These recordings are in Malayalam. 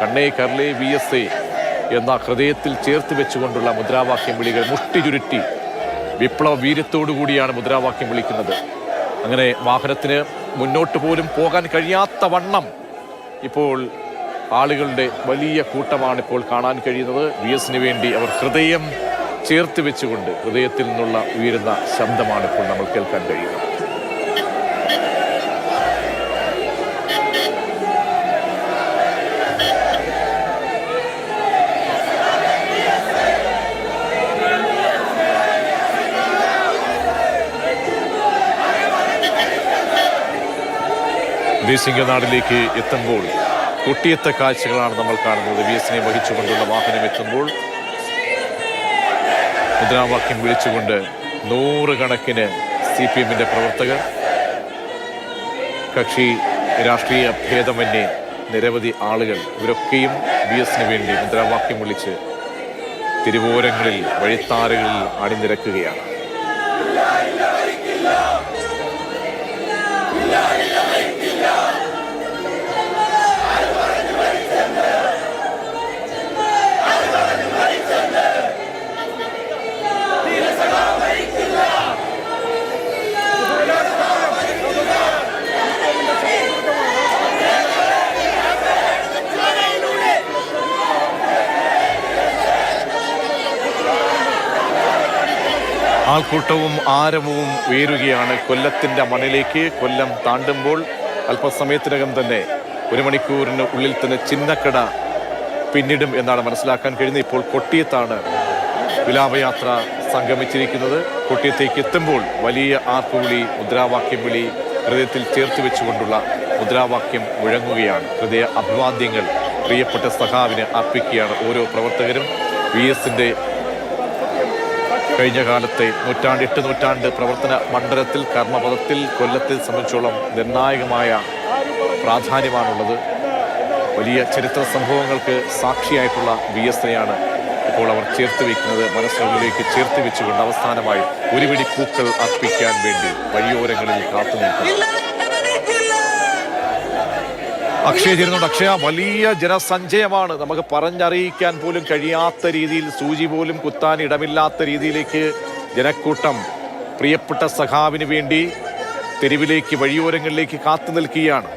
കണ്ണേ കർലേ വി എസ് എ എന്ന ഹൃദയത്തിൽ ചേർത്ത് വെച്ചുകൊണ്ടുള്ള മുദ്രാവാക്യം വിളികൾ മുഷ്ടി ചുരുട്ടി വിപ്ലവ വീര്യത്തോടുകൂടിയാണ് മുദ്രാവാക്യം വിളിക്കുന്നത്. അങ്ങനെ വാഹനത്തിന് മുന്നോട്ട് പോലും പോകാൻ കഴിയാത്ത വണ്ണം ഇപ്പോൾ ആളുകളുടെ വലിയ കൂട്ടമാണ് ഇപ്പോൾ കാണാൻ കഴിയുന്നത്. വി എസിന് വേണ്ടി അവർ ഹൃദയം ചേർത്ത് വെച്ചുകൊണ്ട് ഹൃദയത്തിൽ നിന്നുള്ള ഉയരുന്ന ശബ്ദമാണ് ഇപ്പോൾ നമ്മൾ കേൾക്കാൻ കഴിയുന്നത്. ദേശിംഗനാടിലേക്ക് എത്തുമ്പോൾ കൊട്ടിയത്ത കാഴ്ചകളാണ് നമ്മൾ കാണുന്നത്. വി എസിനെ വഹിച്ചുകൊണ്ടുള്ള വാഹനം എത്തുമ്പോൾ മുദ്രാവാക്യം വിളിച്ചുകൊണ്ട് നൂറുകണക്കിന് സി പി എമ്മിന്റെ പ്രവർത്തകർ കക്ഷി രാഷ്ട്രീയ ഭേദമന്യേ നിരവധി ആളുകൾ ഇവരൊക്കെയും ബി എസിന് വേണ്ടി മുദ്രാവാക്യം വിളിച്ച് തിരുവോരങ്ങളിൽ വഴിത്താരകളിൽ അണിനിരക്കുകയാണ്. ആൾക്കൂട്ടവും ആരവവും ഉയരുകയാണ് കൊല്ലത്തിന്റെ മണ്ണിലേക്ക് കൊല്ലം താണ്ടുമ്പോൾ അല്പസമയത്തിനകം തന്നെ ഒരു മണിക്കൂറിന് ഉള്ളിൽ തന്നെ ചിന്നക്കട പിന്നിടും എന്നാണ് മനസ്സിലാക്കാൻ കഴിയുന്നത്. ഇപ്പോൾ കൊട്ടിയത്താണ് വിലാപയാത്ര സംഗമിച്ചിരിക്കുന്നത്. കൊട്ടിയത്തേക്ക് എത്തുമ്പോൾ വലിയ ആർപ്പുവിളി മുദ്രാവാക്യം വിളി ഹൃദയത്തിൽ ചേർത്ത് വെച്ചുകൊണ്ടുള്ള മുദ്രാവാക്യം മുഴങ്ങുകയാണ്. ഹൃദയ അഭിവാദ്യങ്ങൾ പ്രിയപ്പെട്ട സഖാവിന് അർപ്പിക്കുകയാണ് ഓരോ പ്രവർത്തകരും. വി എസിന്റെ കഴിഞ്ഞ കാലത്തെ നൂറ്റാണ്ട് എട്ട് നൂറ്റാണ്ട് പ്രവർത്തന മണ്ഡലത്തിൽ കർമ്മപദത്തിൽ കൊല്ലത്തെ സംബന്ധിച്ചോളം നിർണായകമായ പ്രാധാന്യമാണുള്ളത്. വലിയ ചരിത്ര സംഭവങ്ങൾക്ക് സാക്ഷിയായിട്ടുള്ള വി എസിനെയാണ് ഇപ്പോൾ അവർ ചേർത്ത് വയ്ക്കുന്നത്. മനസ്സുകളിലേക്ക് ചേർത്ത് വെച്ചുകൊണ്ട് അവസാനമായി ഒരു പിടി പൂക്കൾ അർപ്പിക്കാൻ വേണ്ടി വഴിയോരങ്ങളിൽ കാത്തു നിൽക്കുന്നു. അക്ഷയ ചേരുന്നുണ്ട് അക്ഷയ വലിയ ജനസഞ്ചയമാണ്. നമുക്ക് പറഞ്ഞറിയിക്കാൻ പോലും കഴിയാത്ത രീതിയിൽ സൂചി പോലും കുത്താൻ ഇടമില്ലാത്ത രീതിയിലേക്ക് ജനക്കൂട്ടം പ്രിയപ്പെട്ട സഖാവിന് വേണ്ടി തെരുവിലേക്ക് വഴിയോരങ്ങളിലേക്ക് കാത്തു നിൽക്കുകയാണ്.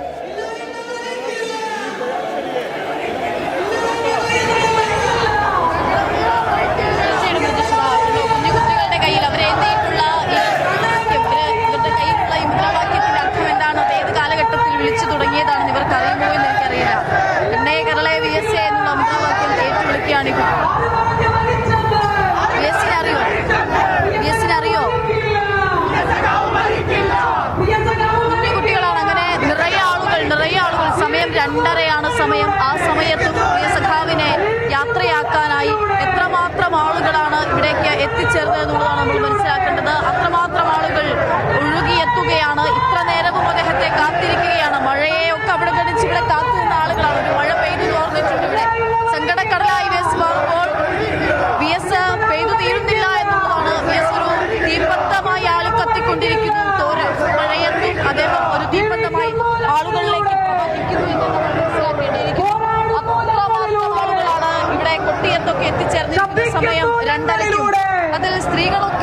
രണ്ടരയാണ് സമയം. ആ സമയത്ത് സഖാവിനെ യാത്രയാക്കാനായി എത്രമാത്രം ആളുകളാണ് ഇവിടേക്ക് എത്തിച്ചേർന്നത് എന്നുള്ളതാണ് നമ്മൾ മനസ്സിലാക്കേണ്ടത്. അത്രമാത്രം ആളുകൾ ഒഴുകിയെത്തുകയാണ്. ഇത്ര നേരവും ചേർന്നിരിക്കുന്ന സമയം രണ്ടരയ്ക്കും. അതിൽ സ്ത്രീകളും